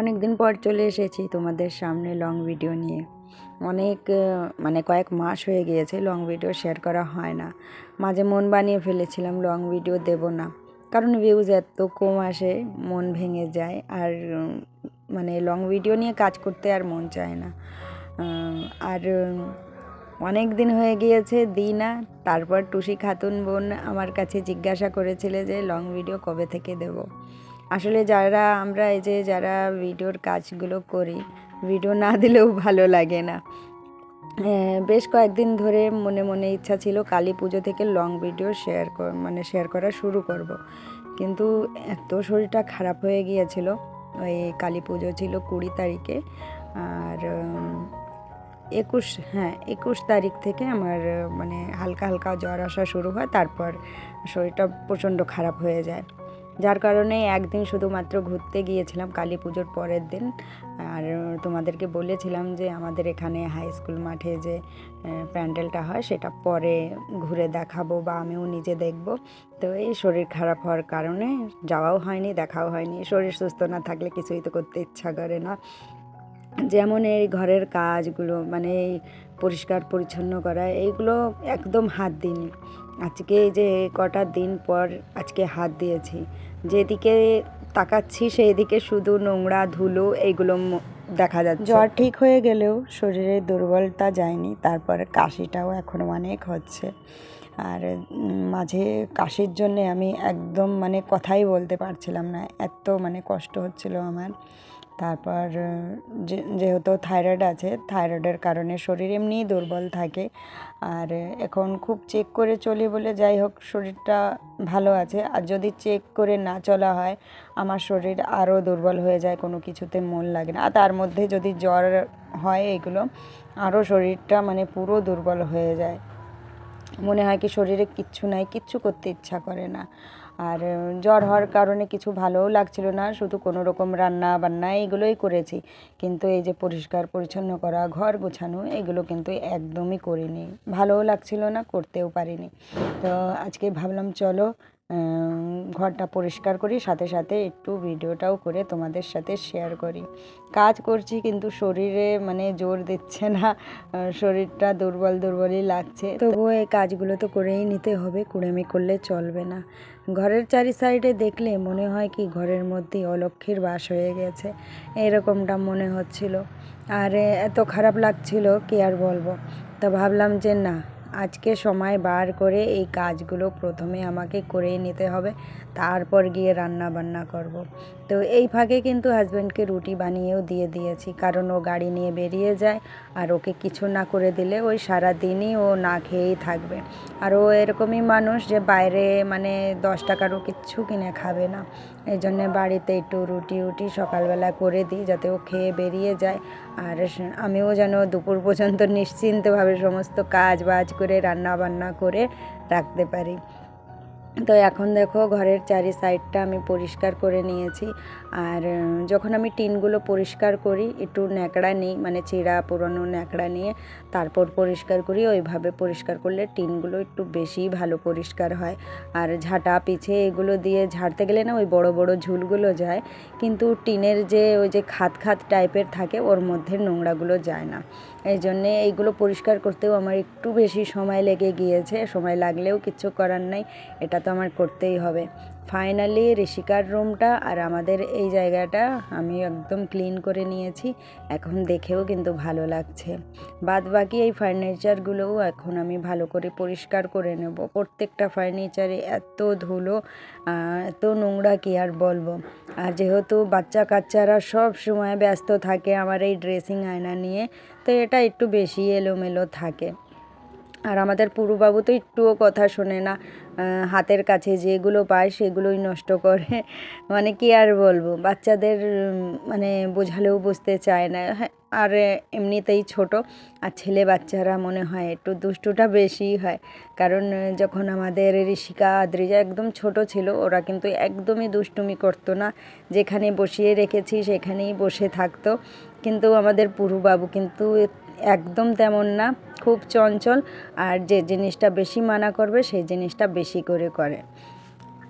অনেক দিন পর চলে এসেছি তোমাদের সামনে লং ভিডিও নিয়ে। অনেক মানে কয়েক মাস হয়ে গিয়েছে লং ভিডিও শেয়ার করা হয় না। মাঝে মন বানিয়ে ফেলেছিলাম লং ভিডিও দেব না। কারণ ভিউজ এত কম আসে, মন ভেঙে যায় আর মানে লং ভিডিও নিয়ে কাজ করতে আর মন চায় না। আর অনেক দিন হয়ে গিয়েছে দিই না তারপর টুসি খাতুন বোন আমার কাছে জিজ্ঞাসা করেছিল যে লং ভিডিও কবে থেকে দেব? আসলে যারা আমরা এই যে যারা ভিডিওর কাজগুলো করি, ভিডিও না দিলেও ভালো লাগে না। বেশ কয়েকদিন ধরে মনে মনে ইচ্ছা ছিল কালী পুজো থেকে লং ভিডিও শেয়ার মানে শেয়ার করা শুরু করব। কিন্তু এত শরীরটা খারাপ হয়ে গিয়েছিল, ওই কালী পুজো ছিল কুড়ি তারিখে। আর একুশ হ্যাঁ একুশ তারিখ থেকে আমার মানে হালকা হালকা জ্বর আসা শুরু হয়, তারপর শরীরটা প্রচণ্ড খারাপ হয়ে যায়। যার কারণে একদিন শুধুমাত্র ঘুরতে গিয়েছিলাম কালী পুজোর পরের দিন। আর তোমাদেরকে বলেছিলাম যে আমাদের এখানে হাই স্কুল মাঠে যে প্যান্ডেলটা হয় সেটা পরে ঘুরে দেখাবো বা আমিও নিজে দেখব। তো এই শরীর খারাপ হওয়ার কারণে যাওয়াও হয়নি, দেখাও হয়নি। শরীর সুস্থ না থাকলে কিছুই তো করতে ইচ্ছা করে না। যেমন এই ঘরের কাজগুলো মানে এই পরিষ্কার পরিচ্ছন্ন করা, এইগুলো একদম হাত দিইনি। আজকে যে কটা দিন পর আজকে হাত দিয়েছি। যেদিকে তাকাচ্ছি সেই দিকে শুধু নোংরা, ধুলো এইগুলো দেখা যাচ্ছে। জ্বর ঠিক হয়ে গেলেও শরীরে দুর্বলতা যায়নি, তারপরে কাশিটাও এখন অনেক হচ্ছে। আর মাঝে কাশির জন্যে আমি একদম মানে কথাই বলতে পারছিলাম না, এত মানে কষ্ট হচ্ছিল আমার। তারপর যেহেতু থাইরয়েড আছে, থাইরয়েডের কারণে শরীর এমনিই দুর্বল থাকে। আর এখন খুব চেক করে চলি বলে যাই হোক, শরীরটা ভালো আছে। আর যদি চেক করে না চলা হয়, আমার শরীর আরও দুর্বল হয়ে যায়, কোনো কিছুতে মন লাগে না। আর তার মধ্যে যদি জ্বর হয় এগুলো, আরও শরীরটা মানে পুরো দুর্বল হয়ে যায়। মনে হয় কি শরীরে কিচ্ছু নাই, কিচ্ছু করতে ইচ্ছা করে না। আর জ্বর হওয়ার কারণে কিছু ভালোও লাগছিল না, শুধু কোনো রকম রান্না বান্না এগুলোই করেছি। কিন্তু এই যে পরিষ্কার পরিচ্ছন্ন করা, ঘর গোছানো, এগুলো কিন্তু একদমই করিনি। ভালোও লাগছিল না, করতেও পারিনি। তো আজকে ভাবলাম, চলো ঘরটা পরিষ্কার করি, সাথে সাথে একটু ভিডিওটাও করে তোমাদের সাথে শেয়ার করি। কাজ করছি কিন্তু শরীরে মানে জোর দিচ্ছে না শরীরটা দুর্বল দুর্বলই লাগছে। তবুও এই কাজগুলো তো করেই নিতে হবে, কুড়েমি করলে চলবে না। ঘরের চারি সাইডে দেখলে মনে হয় কি ঘরের মধ্যেই অলক্ষীর বাস হয়ে গেছে, এরকমটা মনে হচ্ছিল। আর, এত খারাপ লাগছিল, কি আর বলব? তা ভাবলাম যে না আজকে সময় বার করে এই কাজগুলো প্রথমে আমাকে করে নিতে হবে তারপর গিয়ে রান্না বান্না করব। তো এই কিন্তু হাজব্যান্ডকে রুটি বানিয়েও দিয়ে দিয়েছি, কারণ ও গাড়ি নিয়ে বেরিয়ে যায় আর ওকে কিছু না করে দিলে ওই সারা দিনই ও না খেয়েই থাকবে। আর ও এরকমই মানুষ যে বাইরে মানে দশ টাকারও কিচ্ছু কিনে খাবে না। এই জন্যে বাড়িতে একটু রুটি উটি সকালবেলা করে দিই যাতে ও খেয়ে বেরিয়ে যায়। আর আমিও যেন দুপুর পর্যন্ত নিশ্চিন্তভাবে সমস্ত কাজ বাজ করে রান্না বান্না করে রাখতে পারি। তো এখন দেখো ঘরের চারি সাইডটা আমি পরিষ্কার করে নিয়েছি। আর যখন আমি টিনগুলো পরিষ্কার করি, একটু ন্যাকড়া নিই মানে চিরা পুরনো ন্যাকড়া নিয়ে তারপর পরিষ্কার করি, ওইভাবে পরিষ্কার করলে টিনগুলো একটু বেশি ভালো পরিষ্কার হয়। আর ঝাঁটা, পিছে এগুলো দিয়ে ঝাড়তে গেলে না ওই বড় বড় ঝুলগুলো যায়, কিন্তু টিনের যে ওই যে খাত খাত টাইপের থাকে, ওর মধ্যে নোংরাগুলো যায় না। এই জন্যে এইগুলো পরিষ্কার করতেও আমার একটু বেশি সময় লেগে গিয়েছে। সময় লাগলেও কিচ্ছু করার নাই, এটা তো আমার করতেই হবে। ফাইনালি ঋষিকার রুমটা আর আমাদের এই জায়গাটা আমি একদম ক্লিন করে নিয়েছি। এখন দেখেও কিন্তু ভালো লাগছে। বাদ বাকি এই ফার্নিচারগুলোও এখন আমি ভালো করে পরিষ্কার করে নেব। প্রত্যেকটা ফার্নিচারে এত ধুলো এত নোংরা কি আর বলব? আর যেহেতু বাচ্চা কাচ্চারা সব সময় ব্যস্ত থাকে আমার এই ড্রেসিং আয়না নিয়ে, তো এটা একটু বেশি এলোমেলো থাকে। আর আমাদের পুরুবাবু তো একটুও কথা শোনে না। হাতের কাছে যেগুলো পায় সেগুলোই নষ্ট করে। মানে কি আর বলব? বাচ্চাদের মানে বোঝালেও বুঝতে চায় না। হ্যাঁ আর এমনিতেই ছোট। আর ছেলে বাচ্চারা মনে হয় একটু দুষ্টুটা বেশিই হয়। কারণ যখন আমাদের ঋষিকা, আদ্রিজা একদম ছোট ছিল, ওরা কিন্তু একদমই দুষ্টুমি করতো না। যেখানে বসিয়ে রেখেছি সেখানেই বসে থাকতো। কিন্তু আমাদের পুরুবাবু কিন্তু একদম তেমন না, খুব চঞ্চল। আর যে জিনিসটা বেশি মানা করবে, সেই জিনিসটা বেশি করে করে।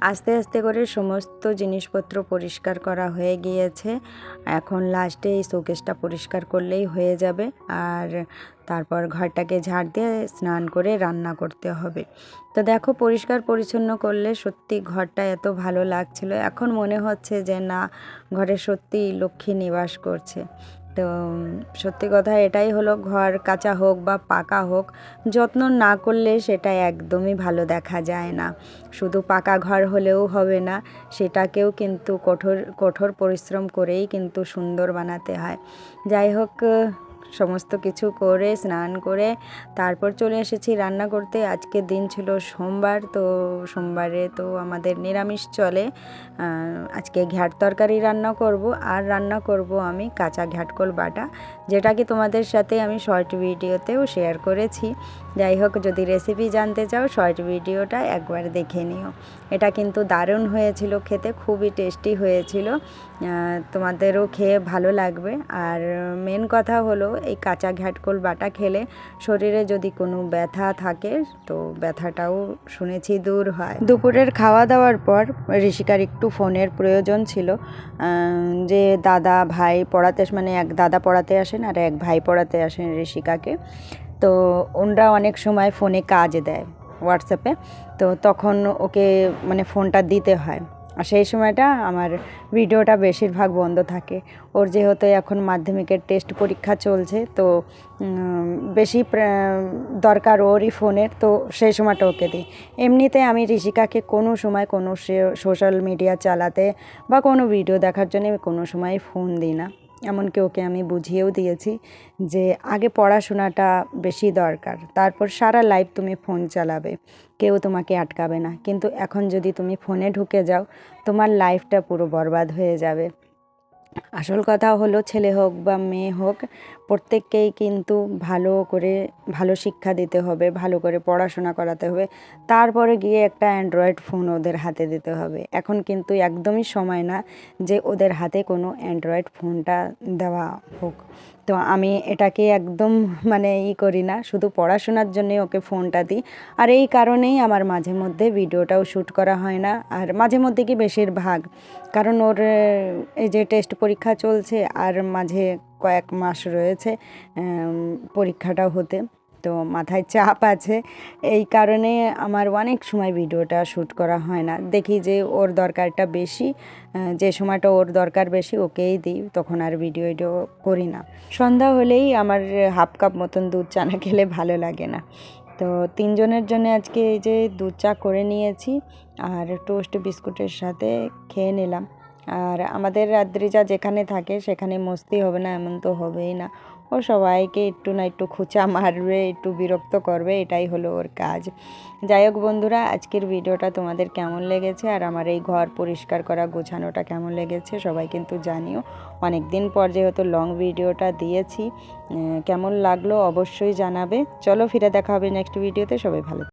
আস্তে আস্তে করে সমস্ত জিনিসপত্র পরিষ্কার করা হয়ে গিয়েছে। এখন লাস্টে এই শোকেসটা পরিষ্কার করলেই হয়ে যাবে। আর তারপর ঘরটাকে ঝাড় দিয়ে স্নান করে রান্না করতে হবে। তো দেখো, পরিষ্কার পরিচ্ছন্ন করলে সত্যি ঘরটা এত ভালো লাগছিল। এখন মনে হচ্ছে যে না, ঘরে সত্যি লক্ষ্মী নিবাস করছে। তো, সত্যি কথা এটাই হলো ঘর কাঁচা হোক বা পাকা হোক, যত্ন না করলে সেটা একদমই ভালো দেখা যায় না। শুধু পাকা ঘর হলেও হবে না, সেটাকেও কিন্তু কঠোর কঠোর পরিশ্রম করেই কিন্তু সুন্দর বানাতে হয়। যাই হোক সমস্ত কিছু করে, স্নান করে, তারপর চলে এসেছি রান্না করতে। আজকের দিন ছিল সোমবার, তো সোমবারে তো আমাদের নিরামিষ চলে। আজকে ঘ্যাট তরকারি রান্না করব, আর রান্না করব আমি কাঁচা ঘ্যাটকল বাটা, যেটা কি তোমাদের সাথে আমি শর্ট ভিডিওতেও শেয়ার করেছি। যাই হোক, যদি রেসিপি জানতে চাও শর্ট ভিডিওটা একবার দেখে নিও। এটা কিন্তু দারুণ হয়েছিল খেতে, খুবই টেস্টি হয়েছিল। তোমাদেরও খেয়ে ভালো লাগবে। আর মেন কথা হলো এই কাঁচা ঘ্যাটকোল বাটা খেলে শরীরে যদি কোনো ব্যথা থাকে, তো ব্যথাটাও শুনেছি দূর হয়। দুপুরের খাওয়া দাওয়ার পর ঋষিকার একটু ফোনের প্রয়োজন ছিল। যে দাদা ভাই পড়াতে মানে এক দাদা পড়াতে আসেন আর এক ভাই পড়াতে আসেন ঋষিকাকে। তো ওনরা অনেক সময় ফোনে কাজ দেয় হোয়াটসঅ্যাপে। তো তখন ওকে মানে ফোনটা দিতে হয়। আর সেই সময়টা আমার ভিডিওটা বেশিরভাগ বন্ধ থাকে। ওর যেহেতু এখন মাধ্যমিকের টেস্ট পরীক্ষা চলছে, তো বেশি দরকার ওরই ফোনের, তো সেই সময়টা ওকে দিই। এমনিতে আমি ঋষিকাকে কোনো সময় কোনো সোশ্যাল মিডিয়া চালাতে বা কোনো ভিডিও দেখার জন্য আমি কোনো সময় ফোন দিই না। এমনকি ওকে আমি বুঝিয়েও দিয়েছি যে আগে পড়াশোনাটা বেশি দরকার, তারপর সারা লাইফ তুমি ফোন চালাবে, কেউ তোমাকে আটকাবে না। কিন্তু এখন যদি তুমি ফোনে ঢুকে যাও, তোমার লাইফটা পুরো বরবাদ হয়ে যাবে। আসল কথা হলো ছেলে হোক বা মেয়ে হোক, প্রত্যেককেই কিন্তু ভালো করে, ভালো শিক্ষা দিতে হবে, ভালো করে পড়াশোনা করাতে হবে। তারপরে গিয়ে একটা অ্যান্ড্রয়েড ফোন ওদের হাতে দিতে হবে। এখন কিন্তু একদমই সময় না যে ওদের হাতে কোনো অ্যান্ড্রয়েড ফোনটা দেওয়া হোক। তো আমি এটাকে একদম মানে ই করি না, শুধু পড়াশোনার জন্যে ওকে ফোনটা দিই। আর এই কারণেই আমার মাঝে মধ্যে ভিডিওটাও শ্যুট করা হয় না, আর মাঝে মধ্যে কি বেশিরভাগ। কারণ ওর এই যে টেস্ট পরীক্ষা চলছে, আর মাঝে কয়েক মাস রয়েছে পরীক্ষাটাও হতে। তো মাথায় চাপ আছে। এই কারণে আমার অনেক সময় ভিডিওটা শ্যুট করা হয় না। দেখি যে ওর দরকারটা বেশি যে সময়টা ওর দরকার বেশি ওকেই দিই, তখন আর ভিডিও ভিডিও করি না। সন্ধ্যা হলেই আমার হাফ কাপ মতন দুধ চা না খেলে ভালো লাগে না। তো তিনজনের জন্য আজকে এই যে দুধ চা করে নিয়েছি আর টোস্ট বিস্কুটের সাথে খেয়ে নিলাম। আর আমাদের রাদ্রিজা যেখানে থাকে সেখানে মস্তি হবে না, এমন তো হবেই না। ও সবাইকে একটু না একটু খোঁচা মারবে, একটু বিরক্ত করবে, এটাই হলো ওর কাজ। যাই হোক বন্ধুরা, আজকের ভিডিওটা তোমাদের কেমন লেগেছে আর আমার এই ঘর পরিষ্কার করা গোছানোটা কেমন লেগেছে সবাই কিন্তু জানিও। অনেক দিন পর যেহেতু লং ভিডিওটা দিয়েছি কেমন লাগল অবশ্যই জানাবে। চলো ফিরে দেখা হবে নেক্সট ভিডিওতে সবাই ভালো